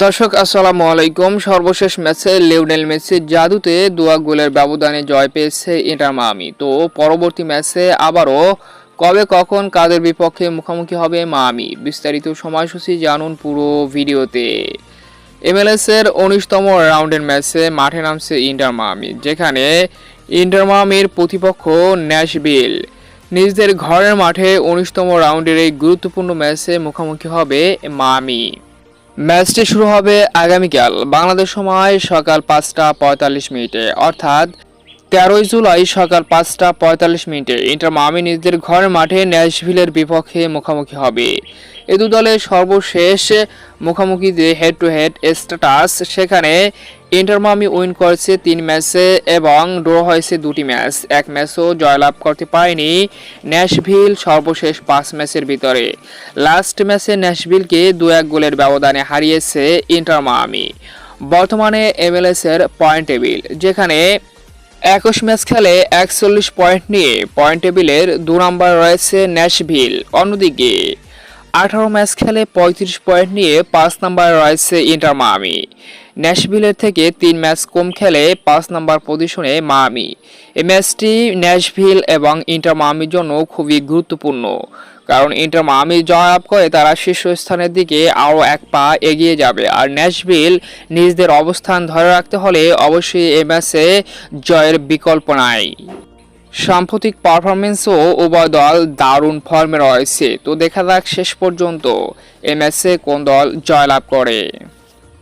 দর্শক, আসসালামু আলাইকুম। সর্বশেষ ম্যাচে লিওনেল মেসি জাদুতে দুয়া গোলের ব্যবধানে জয় পেয়েছে ইন্টার মামি তো পরবর্তী ম্যাচে আবারও কবে কখন কাদের বিপক্ষে মুখোমুখি হবে মামি বিস্তারিত সময়সূচি জানুন পুরো ভিডিওতে। এমএলএস এর উনিশতম রাউন্ডের ম্যাচে মাঠে নামছে ইন্টার মামি যেখানে ইন্টার মামির প্রতিপক্ষ ন্যাশবিল নিজেদের ঘরের মাঠে উনিশতম রাউন্ডের এই গুরুত্বপূর্ণ ম্যাচে মুখোমুখি হবে মামি ম্যাচটি শুরু হবে আগামীকাল। বাংলাদেশ সময় সকাল পাঁচটা পঁয়তাল্লিশ মিনিটে। অর্থাৎ তেরোই জুলাই সকাল পাঁচটা পঁয়তাল্লিশ মিনিটে ইন্টার মামি নিজেদের ঘরের মাঠে ন্যাশভিলের বিপক্ষে মুখোমুখি হবে। এ দু দলের সর্বশেষ মুখোমুখি যে হেড টু হেড স্ট্যাটাস, সেখানে ইন্টার মামি উইন করেছে তিন ম্যাচে এবং ড্র হয়েছে দুটি ম্যাচ। এক ম্যাচও জয়লাভ করতে পারেনি ন্যাশভিল সর্বশেষ পাঁচ ম্যাচের ভিতরে। লাস্ট ম্যাচে ন্যাশভিলকে দু এক গোলের ব্যবধানে হারিয়েছে ইন্টার মামি বর্তমানে এমএলএস এর পয়েন্ট টেবিল, যেখানে একুশ ম্যাচ খেলে একচল্লিশ পয়েন্ট নিয়ে পয়েন্ট টেবিলের দু নম্বর রয়েছে ন্যাশভিল। অন্যদিকে আঠারো ম্যাচ খেলে পঁয়ত্রিশ পয়েন্ট নিয়ে পাঁচ নম্বর রয়েছে ইন্টার মামি ন্যাশভিলের থেকে তিন ম্যাচ কম খেলে পাঁচ নম্বর পজিশনে মামি এই ম্যাচটি ন্যাশভিল এবং ইন্টার মামির জন্য খুবই গুরুত্বপূর্ণ, কারণ ইন্টার মামি জয়লাভ করে তারা শীর্ষস্থানের দিকে আরও এক পা এগিয়ে যাবে। আর ন্যাশভিল নিজেদের অবস্থান ধরে রাখতে হলে অবশ্যই এই ম্যাচে জয়ের বিকল্প নাই। সাম্প্রতিক পারফরমেন্সও উভয় দল দারুণ ফর্মে রয়েছে। তো দেখা যাক শেষ পর্যন্ত ম্যাচে কোন দল জয়লাভ করে।